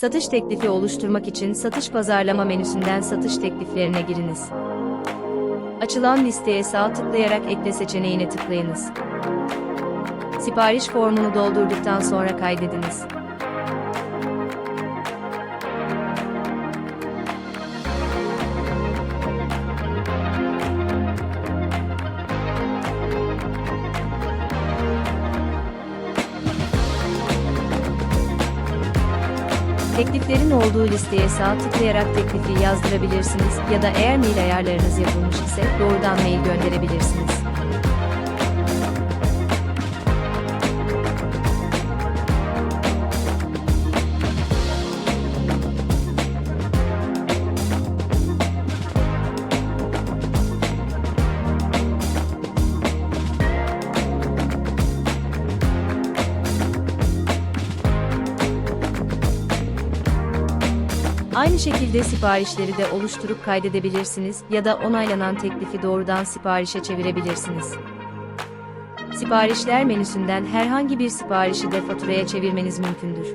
Satış teklifi oluşturmak için satış pazarlama menüsünden satış tekliflerine giriniz. Açılan listeye sağ tıklayarak ekle seçeneğine tıklayınız. Sipariş formunu doldurduktan sonra kaydediniz. Tekliflerin olduğu listeye sağ tıklayarak teklifi yazdırabilirsiniz ya da eğer mail ayarlarınız yapılmış ise doğrudan mail gönderebilirsiniz. Aynı şekilde siparişleri de oluşturup kaydedebilirsiniz ya da onaylanan teklifi doğrudan siparişe çevirebilirsiniz. Siparişler menüsünden herhangi bir siparişi de faturaya çevirmeniz mümkündür.